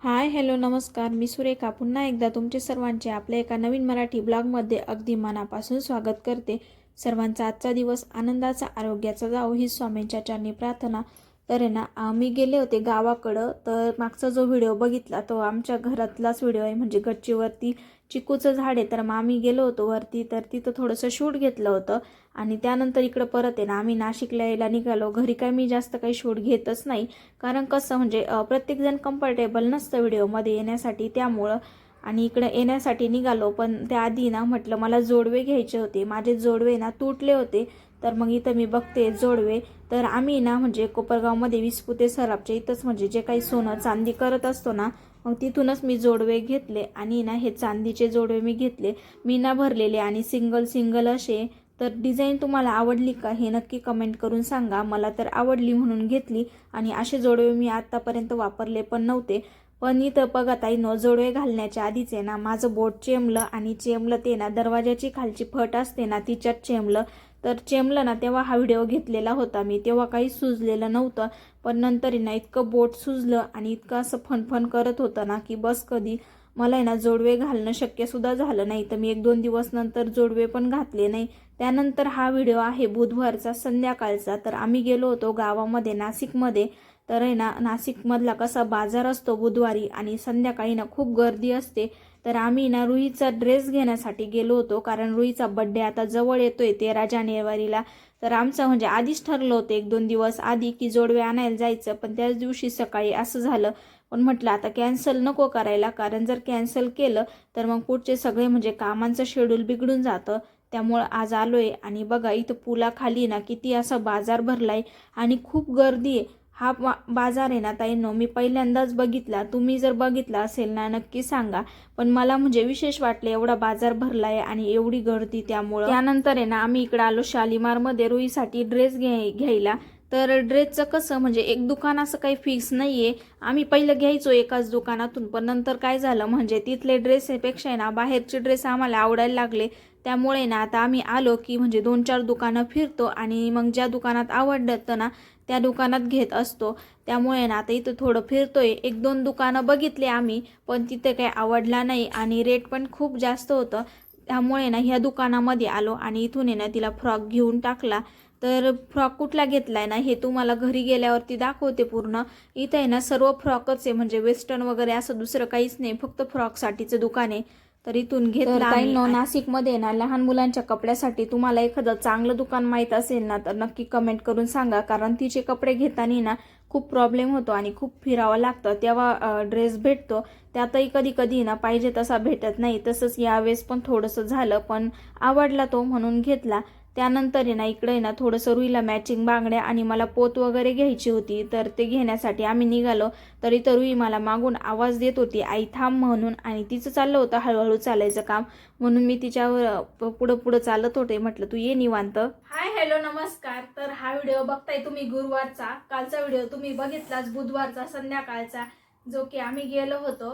Hi hello नमस्कार. मी सुरेखा. पुन्हा एकदा तुमचे सर्वांचे आपल्या एका नवीन मराठी ब्लॉगमध्ये अगदी मनापासून स्वागत करते. सर्वांचा आजचा दिवस आनंदाचा आरोग्याचा जावो ही स्वामींच्या चरणी प्रार्थना. तर आहे ना आम्ही गेले होते गावाकडं. तर मागचा जो व्हिडिओ बघितला तो आमच्या घरातलाच व्हिडिओ आहे. म्हणजे गच्चीवरती चिकूचं झाड आहे तर मग आम्ही गेलो होतो वरती तर तिथं थोडंसं शूट घेतलं होतं. आणि त्यानंतर इकडं परत आहे ना आम्ही नाशिकला यायला निघालो. घरी काय मी जास्त काही शूट घेतच नाही. कारण कसं म्हणजे प्रत्येकजण कम्फर्टेबल नसतं व्हिडिओमध्ये येण्यासाठी त्यामुळं. आणि इकडं येण्यासाठी निघालो पण त्याआधी ना म्हटलं मला जोडवे घ्यायचे होते. माझे जोडवे ना तुटले होते. तर मग इथं मी बघते जोडवे. तर आम्ही ना म्हणजे कोपरगावमध्ये विस्पुते सरापच्या इथंच म्हणजे जे काही सोनं चांदी करत असतो ना मग तिथूनच मी जोडवे घेतले आणि ना हे चांदीचे जोडवे मी घेतले. मी ना भरलेले आणि सिंगल सिंगल असे. तर डिझाईन तुम्हाला आवडली का हे नक्की कमेंट करून सांगा. मला तर आवडली म्हणून घेतली आणि असे जोडवे मी आत्तापर्यंत वापरले पण नव्हते. पण इथं बघा ताई न जोडवे घालण्याच्या आधीच आहे ना माझं बोट चेमलं आणि चेमलं ते ना दरवाजाची खालची फट असते ना तिच्यात चेमलं तर चेमलं ना तेव्हा हा व्हिडिओ घेतलेला होता मी. तेव्हा काही सुजलेलं नव्हतं. पण नंतर आहे ना इतकं बोट सुजलं आणि इतकं असं फनफन करत होतं ना की बस कधी मला आहे ना जोडवे घालणं शक्यसुद्धा झालं नाही. तर मी एक दोन दिवस नंतर जोडवे पण घातले नाही. त्यानंतर हा व्हिडिओ आहे बुधवारचा संध्याकाळचा. तर आम्ही गेलो होतो गावामध्ये नाशिकमध्ये. तर आहे ना नाशिकमधला कसा बाजार असतो बुधवारी आणि संध्याकाळी ना खूप गर्दी असते. तर आम्ही ना रुईचा ड्रेस घेण्यासाठी गेलो होतो कारण रुईचा बड्डे आता जवळ येतोय तेरा जानेवारीला. तर आमचं म्हणजे आधीच ठरलं होतं एक दोन दिवस आधी की जोडवे आणायला जायचं पण त्याच दिवशी सकाळी असं झालं. पण म्हटलं आता कॅन्सल नको करायला कारण जर कॅन्सल केलं तर मग पुढचे सगळे म्हणजे कामांचं शेड्यूल बिघडून जातं. त्यामुळं आज आलोय आणि बघा इथं पुलाखाली ना किती असा बाजार भरलाय आणि खूप गर्दी आहे. हा बा बाजार आहे ना ताईंनो मी पहिल्यांदाच बघितला. तुम्ही जर बघितला असेल ना नक्की सांगा. पण मला म्हणजे विशेष वाटलं एवढा बाजार भरला आहे आणि एवढी गर्दी त्यामुळं. त्यानंतर आहे ना आम्ही इकडे आलो शालिमारमध्ये रुईसाठी ड्रेस घ्याय घ्यायला. तर ड्रेसचं कसं म्हणजे एक दुकान असं काही फिक्स नाही आहे आम्ही पहिलं घ्यायचो एकाच दुकानातून पण नंतर काय झालं म्हणजे तिथले ड्रेसपेक्षा आहे ना बाहेरचे ड्रेस आम्हाला आवडायला लागले. त्यामुळे ना आता आम्ही आलो की म्हणजे दोन चार दुकानं फिरतो आणि मग ज्या दुकानात आवडतं ना त्या दुकानात घेत असतो. त्यामुळे ना आता इथं थोडं फिरतोय. एक दोन दुकानं बघितले आम्ही पण तिथे काही आवडला नाही आणि रेट पण खूप जास्त होतं. त्यामुळे ना ह्या दुकानामध्ये आलो आणि इथून आहे ना तिला फ्रॉक घेऊन टाकला. तर फ्रॉक कुठला घेतला आहे ना हे तुम्हाला घरी गेल्यावरती दाखवते पूर्ण. इथं आहे ना सर्व फ्रॉकच आहे. म्हणजे वेस्टर्न वगैरे असं दुसरं काहीच नाही. फक्त फ्रॉकसाठीचं दुकान आहे. तर इथून घेतलं आम्ही. नाशिकमध्ये ना लहान मुलांच्या कपड्यासाठी तुम्हाला एखादं चांगलं दुकान माहीत असेल ना तर नक्की कमेंट करून सांगा. कारण तिचे कपडे घेताना ना खूप प्रॉब्लेम होतो आणि खूप फिरावं लागतं. तेव्हा ड्रेस भेटतो. त्यातही कधी कधी ना पाहिजे तसा भेटत नाही. तसंच यावेळेस पण थोडंसं झालं. पण आवडला तो म्हणून घेतला. त्यानंतर आहे ना इकडे आहे ना थोडंसं रुईला मॅचिंग बांगड्या आणि मला पोत वगैरे घ्यायची होती तर ते घेण्यासाठी आम्ही निघालो. तर रुई मला मागून आवाज देत होती आई थांब म्हणून. आणि तिचं चाललं होतं हळूहळू चालायचं काम. म्हणून मी तिच्यावर प- पुढं पुढं चालत होते. म्हटलं तू ये निवांत. हाय हॅलो नमस्कार. तर हा व्हिडिओ बघताय तुम्ही गुरुवारचा. कालचा व्हिडिओ तुम्ही बघितलाच बुधवारचा संध्याकाळचा जो की आम्ही गेलो होतो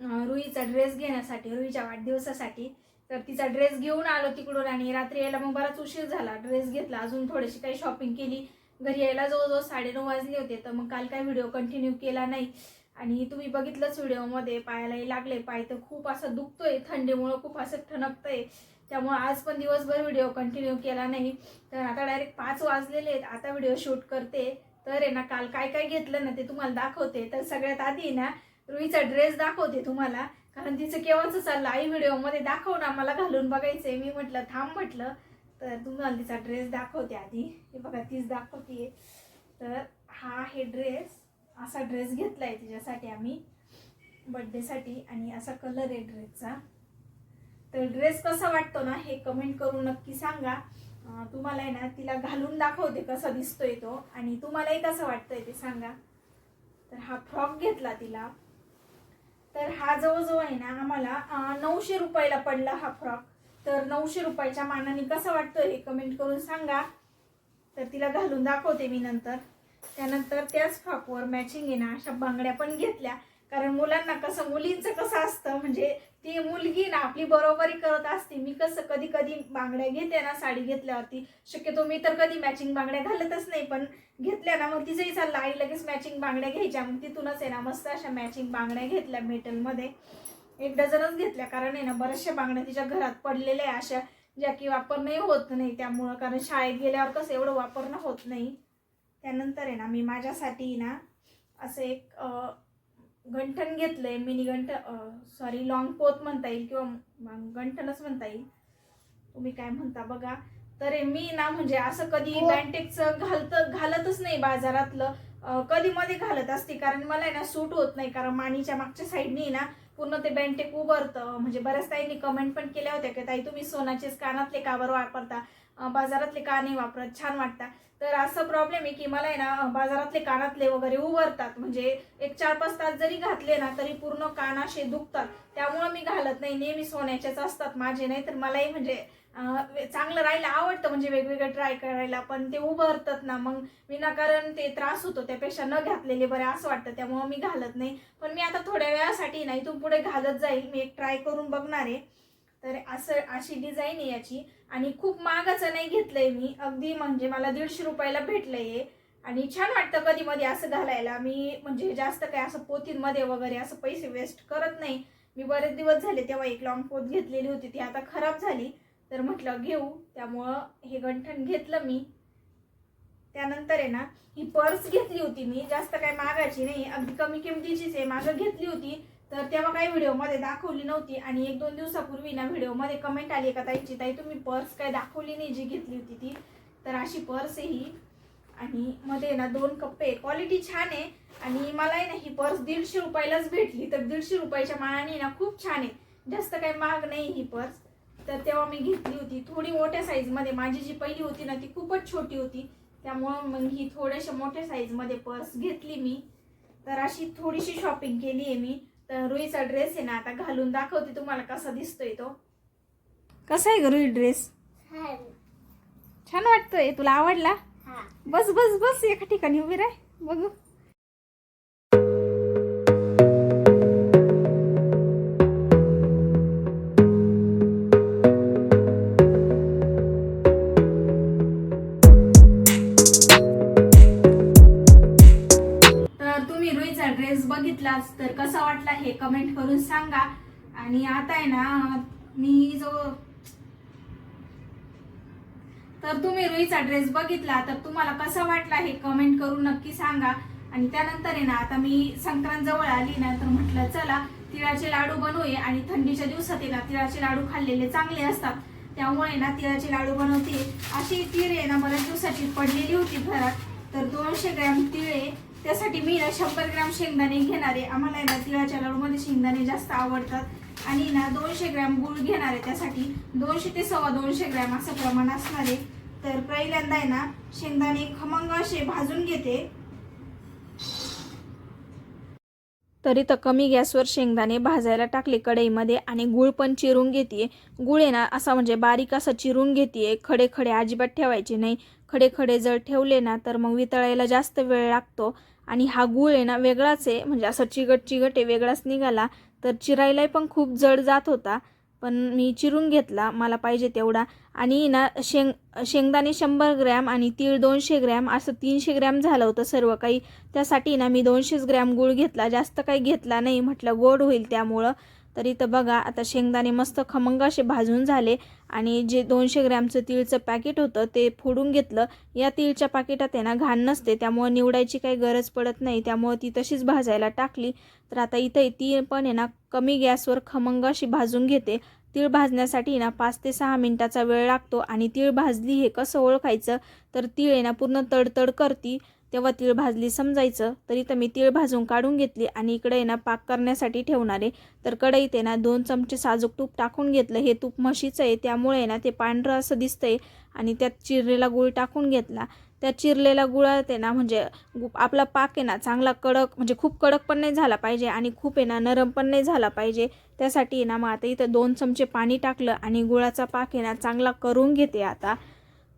रुईचा ड्रेस घेण्यासाठी रुईच्या वाढदिवसासाठी. तर तिचा ड्रेस घेऊन आलो तिकडून आणि रात्री यायला मग बराच उशीर झाला. ड्रेस घेतला अजून थोडीशी काही शॉपिंग केली. घरी यायला जवळजवळ साडेनऊ वाजले होते तर मग काल काय व्हिडिओ कंटिन्यू केला नाही. आणि तुम्ही बघितलंच व्हिडिओमध्ये पायालाही लागले पाय तर खूप असं दुखतोय थंडीमुळं खूप असं ठणकतंय. त्यामुळे आज पण दिवसभर व्हिडिओ कंटिन्यू केला नाही. तर आता डायरेक्ट पाच वाजलेले आहेत आता व्हिडिओ शूट करते. तर आहे ना काल काय काय घेतलं ना ते तुम्हाला दाखवते. तर सगळ्यात आधी ना रुईचा ड्रेस दाखवते तुम्हाला. कारण तिचं केव्हाच चाललं? आई व्हिडिओमध्ये दाखव ना मला घालून बघायचंय. मी म्हटलं थांब म्हटलं. तर तुम्हाला तिचा ड्रेस दाखवते आधी. हे बघा तीच दाखवते तर हा आहे ड्रेस असा ड्रेस घेतलाय तिच्यासाठी आम्ही बड्डेसाठी आणि असा कलर आहे ड्रेसचा तर ड्रेस कसा वाटतो ना हे कमेंट करून नक्की सांगा. तुम्हाला आहे ना तिला घालून दाखवते कसा दिसतोय तो. आणि तुम्हालाही कसं वाटतंय ते सांगा. तर हा फ्रॉक घेतला तिला. तर हा जवळजवळ आहे ना आम्हाला नऊशे रुपयाला पडला हा फ्रॉक. तर नऊशे रुपयाच्या मानाने कसा वाटतोय हे कमेंट करून सांगा. तर तिला घालून दाखवते मी नंतर. त्यानंतर त्याच फ्रॉकवर मॅचिंग आहे ना अशा बांगड्या पण घेतल्या. कारण मुलांना कसं मुलींचं कसं असतं म्हणजे ती मुलगी ना आपली बरोबरी करत असते. मी कसं कधी कधी बांगड्या घेते ना साडी घेतल्यावरती. शक्यतो मी तर कधी मॅचिंग बांगड्या घालतच नाही पण घेतल्या ना मग तिचंही चाललं. आई लगेच मॅचिंग बांगड्या घ्यायच्या. मग तिथूनच आहे ना मस्त अशा मॅचिंग बांगड्या घेतल्या मेटलमध्ये एक डझनच घेतल्या कारण आहे ना बऱ्याचशा बांगड्या तिच्या घरात पडलेल्या आहे अशा ज्या की वापर नाही होत नाही त्यामुळं. कारण शाळेत गेल्यावर कसं एवढं वापरणं होत नाही. त्यानंतर आहे ना मी माझ्यासाठी ना असं एक गंठण घेतलं आहे मिनी गंठ सॉरी लॉंग पोत म्हणता येईल किंवा गंठणच म्हणता येईल. तुम्ही काय म्हणता बघा. तर मी ना म्हणजे असं कधी हो. बँटेकचं घालत घालतच नाही बाजारातलं. कधी मध्ये घालत असते कारण मला ना सूट होत नाही कारण मानीच्या मागच्या साईडनी ना पूर्ण ते बँटेक उभरतं. म्हणजे बऱ्याच ताईंनी कमेंट पण केल्या होत्या की ताई तुम्ही सोनाचेच कानातले का बरं वापरता. बाजारातले काने वापरत छान वाटतात. तर असं प्रॉब्लेम आहे की मला आहे ना बाजारातले कानातले वगैरे उभरतात म्हणजे एक चार पाच तास जरी घातले ना तरी पूर्ण कान असे दुखतात. त्यामुळं मी घालत नाही. नेहमी सोन्याचेच असतात माझे. नाही तर मलाही म्हणजे चांगलं राहायला आवडतं म्हणजे वेगवेगळं ट्राय करायला. पण ते उभरतात ना मग विनाकारण ते त्रास होतो. त्यापेक्षा न घातलेले बरे असं वाटतं. त्यामुळं मी घालत नाही. पण मी आता थोड्या वेळासाठी नाही तू पुढे घालत जाईल. मी एक ट्राय करून बघणार आहे. तर असं अशी डिझाईन आहे याची. आणि खूप महागाचं नाही घेतलंय मी. अगदी म्हणजे मला दीडशे रुपयाला भेटलंय हे. आणि छान वाटतं कधी मध्ये असं घालायला. मी म्हणजे जास्त काय असं पोतींमध्ये वगैरे असं पैसे वेस्ट करत नाही. मी बरेच दिवस झाले तेव्हा एक लॉंग पोत घेतलेली होती. ती आता खराब झाली. तर म्हटलं घेऊ. त्यामुळं हे गंठण घेतलं मी. त्यानंतर आहे ना ही पर्स घेतली होती मी. जास्त काय मागायची नाही. अगदी कमी किमतीचीच आहे. मागं घेतली होती. तर तेव्हा काही व्हिडिओमध्ये दाखवली नव्हती आणि एक दोन दिवसापूर्वी ना व्हिडिओमध्ये कमेंट आली का ताईची ताई तुम्ही पर्स काय दाखवली नाही जी घेतली होती ती? तर अशी पर्स आहे ही. आणि मध्ये ना दोन कप्पे क्वालिटी छान आहे. आणि मलाही ना ही पर्स दीडशे रुपयालाच भेटली. तर दीडशे रुपयाच्या मानाने ना खूप छान आहे. जास्त काही महाग नाही ही पर्स. तर तेव्हा मी घेतली होती. थोडी मोठ्या साईजमध्ये माझी जी पहिली होती ना ती खूपच छोटी होती. त्यामुळं मग ही थोड्याशा मोठ्या साईजमध्ये पर्स घेतली मी. तर अशी थोडीशी शॉपिंग केली आहे मी. तर रुईचा ड्रेस आहे ना आता घालून दाखवते तुम्हाला कसा दिसतोय तो. कसा आहे ग रुई ड्रेस छान. छान वाटतोय तुला आवडला? हा. बस बस बस एका ठिकाणी उभी राह बघू. हे कमेंट करून सांगा. आणि आता आहे ना मी जो तर तुम्ही रुईचा ड्रेस बघितला तर तुम्हाला कसा वाटला हे कमेंट करून नक्की सांगा. आणि त्यानंतर आहे ना आता मी संक्रांत जवळ आली ना तर म्हटलं चला तिळाचे लाडू बनवूया. आणि थंडीच्या दिवसात आहे ना तिळाचे लाडू खाल्लेले चांगले असतात. त्यामुळे ना तिळाचे लाडू बनवते. अशी तीळ आहे ना बऱ्याच दिवसाची पडलेली होती घरात. तर दोनशे ग्रॅम तिळे त्यासाठी मी ना शंभर ग्रॅम शेंगदाणे घेणार आहे. आम्हाला ना तिळाच्या लाडूमध्ये शेंगदाणे जास्त आवडतात. आणि ना दोनशे ग्रॅम गुळ घेणार आहे. त्यासाठी दोनशे ते सव्वा दोनशे ग्रॅम असं प्रमाण असणार आहे. तर पहिल्यांदा आहे ना शेंगदाणे खमंग असे भाजून घेते. तरी तर कमी गॅसवर शेंगदाणे भाजायला टाकले कढईमध्ये आणि गुळ पण चिरून घेते. गुळ आहे ना असा म्हणजे बारीक असं चिरून घेते. खडे खडे अजिबात ठेवायचे नाही. खडे खडे जर ठेवले ना तर मग वितळायला जास्त वेळ लागतो. आणि हा गूळ आहे ना वेगळाच आहे. म्हणजे असं चिगट चिगट आहे वेगळाच निघाला. तर चिरायलाही पण खूप जड जात होता. पण मी चिरून घेतला मला पाहिजे तेवढा. आणि ना शेंग शेंगदाणे शंभर ग्रॅम आणि तीळ दोनशे ग्रॅम असं तीनशे ग्रॅम झालं होतं सर्व काही. त्यासाठी ना मी दोनशेच ग्रॅम गूळ घेतला. जास्त काही घेतला नाही म्हटलं गोड होईल त्यामुळं. तरी तर बघा आता शेंगदाणे मस्त खमंग असे भाजून झाले. आणि जे दोनशे ग्रॅमचं तिळचं पॅकेट होतं ते फोडून घेतलं. या तिळच्या पाकिटात आहे ना घाण नसते. त्यामुळं निवडायची काही गरज पडत नाही. त्यामुळं ती तशीच भाजायला टाकली. तर आता इथे ती पण आहे ना कमी गॅसवर खमंग अशी भाजून घेते. तीळ भाजण्यासाठी ना पाच ते सहा मिनटाचा वेळ लागतो आणि तीळ भाजली हे कसं ओळखायचं? तर तीळ आहे ना पूर्ण तडतड करती. तेव्हा तीळ भाजली. समजायचं. तरी तर मी तीळ भाजून काढून घेतली आणि इकडे आहे ना पाक करण्यासाठी ठेवणारे. तर कढईत आहे ना दोन चमचे साजूक तूप टाकून घेतलं. हे तूप म्हशीचं आहे. त्यामुळे आहे ना ते पांढरं असं दिसतंय. आणि त्यात चिरलेला गुळ टाकून घेतला. त्या चिरलेल्या गुळात आहे ना म्हणजे गु- आपला पाक आहे ना चांगला कडक म्हणजे खूप कडक पण नाही झाला पाहिजे आणि खूप आहे ना नरम पण नाही झाला पाहिजे. त्यासाठी ना मग आता इथं दोन चमचे पाणी टाकलं आणि गुळाचा पाक आहे ना चांगला करून घेते आता.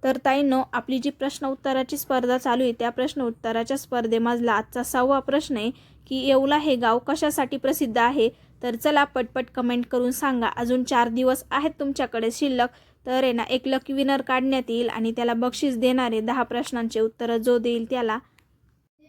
तर ताईंनो आपली जी प्रश्न उत्तराची स्पर्धा चालू आहे त्या प्रश्न उत्तराच्या स्पर्धेमधला आजचा सहावा प्रश्न आहे की येवला हे गाव कशासाठी प्रसिद्ध आहे? तर चला पटपट कमेंट करून सांगा. अजून चार दिवस आहेत तुमच्याकडे शिल्लक तर आहे ना एक लकी विनर काढण्यात येईल आणि त्याला बक्षीस देणारे दहा प्रश्नांचे उत्तरं जो देईल त्याला.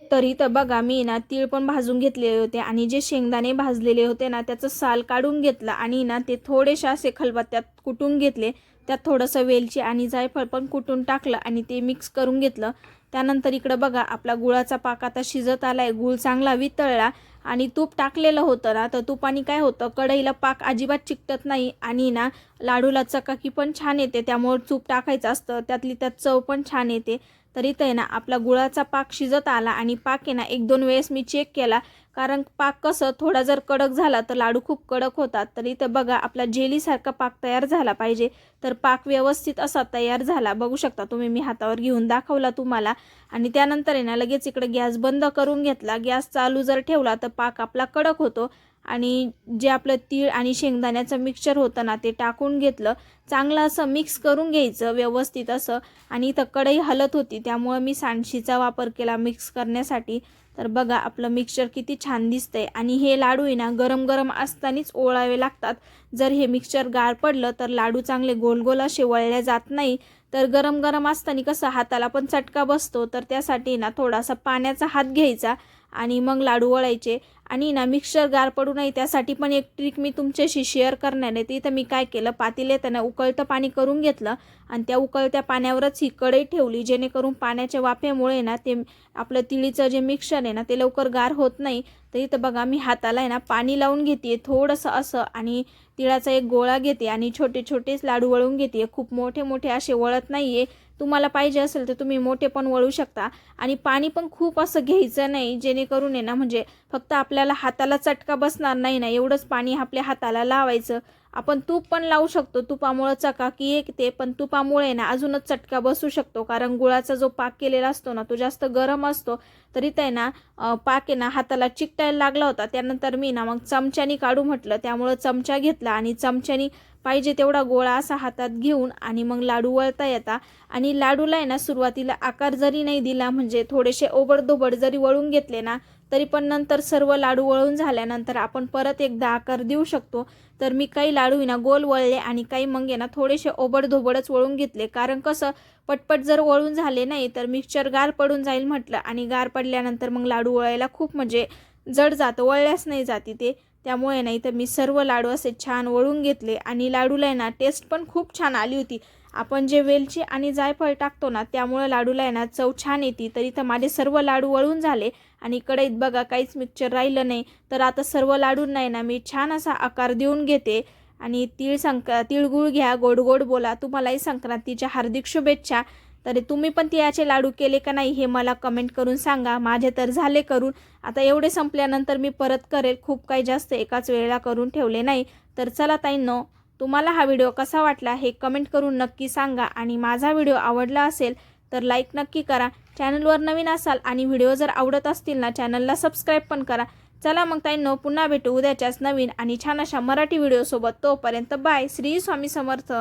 तर इथं बघा मी ना तीळ पण भाजून घेतलेले होते आणि जे शेंगदाणे भाजलेले होते ना त्याचं साल काढून घेतलं आणि ना ते थोडेसे असे खलबत्त्यात कुटून घेतले. त्यात थोडंसं वेलची आणि जायफळ पण कुटून टाकलं आणि ते मिक्स करून घेतलं. त्यानंतर इकडं बघा आपला गुळाचा पाक आता शिजत आला आहे गुळ चांगला वितळला आणि तूप टाकलेलं होतं ना तर तुपाने काय होतं कढईला पाक अजिबात चिकटत नाही आणि ना लाडूला चकाकी पण छान येते. त्यामुळे तूप टाकायचं असतं. त्यातली त्यात चव पण छान येते. तर इथं आहे ना आपला गुळाचा पाक शिजत आला आणि पाक आहे ना एक दोन वेळेस मी चेक केला. कारण पाक कसं थोडा जर कडक झाला तर लाडू खूप कडक होतात. तर इथं बघा आपला जेलीसारखा पाक तयार झाला पाहिजे. तर पाक व्यवस्थित असा तयार झाला. बघू शकता तुम्ही मी हातावर घेऊन दाखवला तुम्हाला. आणि त्यानंतर आहे ना लगेच इकडे गॅस बंद करून घेतला. गॅस चालू जर ठेवला तर पाक आपला कडक होतो. आणि जे आपलं तीळ आणि शेंगदाण्याचं मिक्सचर होतं ना ते टाकून घेतलं. चांगलं असं मिक्स करून घ्यायचं व्यवस्थित असं. आणि इथं कढई हलत होती त्यामुळं मी सांडशीचा वापर केला मिक्स करण्यासाठी. तर बघा आपलं मिक्सचर किती छान दिसतंय. आणि हे लाडू आहे ना गरम गरम असतानाच ओळावे लागतात. जर हे मिक्सचर गार पडलं तर लाडू चांगले गोल गोल असे वळल्या जात नाही. तर गरम गरम असताना कसं हाताला पण चटका बसतो. तर त्यासाठी ना थोडासा पाण्याचा हात घ्यायचा. आणि मग लाडू वळायचे. आणि ना मिक्सर गार पडू नये त्यासाठी पण एक ट्रिक मी तुमच्याशी शेअर करणार आहे. तिथं मी काय केलं पातेले त्यांना उकळतं पाणी करून घेतलं आणि त्या उकळत्या पाण्यावरच ही कढई ठेवली. जेणेकरून पाण्याच्या वाफेमुळे ना ते आपलं तिळीचं जे मिक्सर आहे ना ते लवकर गार होत नाही. तर इथं बघा मी हाताला आहे ना पाणी लावून घेते थोडंसं असं आणि तिळाचा एक गोळा घेते आणि छोटे छोटेच लाडू वळून घेते खूप मोठे मोठे असे वळत नाही आहे तुम्हाला पाहिजे असेल तर तुम्ही मोठे पण वळू शकता. आणि पाणी पण खूप असं घ्यायचं नाही जेणेकरून आहे ना म्हणजे फक्त आपल्याला हाताला चटका बसणार नाही ना एवढंच पाणी आपल्या हाताला लावायचं. आपण तूप पण लावू शकतो. तुपामुळं चकाकी येते पण तुपामुळे ना अजूनच चटका बसू शकतो. कारण गुळाचा जो पाक केलेला असतो ना तो जास्त गरम असतो. तरी ते ना पाक आहे ना हाताला चिकटायला लागला होता. त्यानंतर मी ना मग चमच्यानी काढू म्हटलं. त्यामुळं चमचा घेतला आणि चमच्यानी पाहिजे तेवढा गोळा असा हातात घेऊन आणि मग लाडू वळता येता. आणि लाडूला आहे ना सुरुवातीला आकार जरी नाही दिला म्हणजे थोडेसे ओबडधोबड जरी वळून घेतले ना तरी पण नंतर सर्व लाडू वळून झाल्यानंतर आपण परत एकदा आकार देऊ शकतो. तर मी काही लाडू ना गोल वळले आणि काही मग ना थोडेसे ओबडधोबडच वळून घेतले. कारण कसं पटपट जर वळून झाले नाही तर मिक्सचर गार पडून जाईल म्हटलं आणि गार पडल्यानंतर मग लाडू वळायला खूप म्हणजे जड जातं वळल्याच नाही जाते ते. त्यामुळे नाही तर मी सर्व लाडू असे छान वळून घेतले आणि लाडूला आहे ना टेस्ट पण खूप छान आली होती. आपण जे वेलची आणि जायफळ टाकतो ना त्यामुळं लाडूला आहे ना चव छान येते. तर इथं माझे सर्व लाडू वळून झाले. आणि कढईत बघा काहीच मिक्सचर राहिलं नाही. तर आता सर्व लाडूंना आहे ना मी छान असा आकार देऊन घेते. आणि तीळ संक तिळगुळ घ्या गोड गोड बोला. तुम्हालाही संक्रांतीच्या हार्दिक शुभेच्छा. तरी तुम्ही पण तिळाचे लाडू केले का नाही हे मला कमेंट करून सांगा. माझे तर झाले करून. आता एवढे संपल्यानंतर मी परत करेल. खूप काही जास्त एकाच वेळेला करून ठेवले नाही. तर चला ताईंनो तुम्हाला हा व्हिडिओ कसा वाटला हे कमेंट करून नक्की सांगा. आणि माझा व्हिडिओ आवडला असेल तर लाईक नक्की करा. चॅनलवर नवीन असाल आणि व्हिडिओ जर आवडत असतील ना चॅनलला सबस्क्राईब पण करा. चला मग ताईंनो पुन्हा भेटू उद्याच्याच नवीन आणि छान अशा मराठी व्हिडिओसोबत तोपर्यंत बाय श्री स्वामी समर्थ.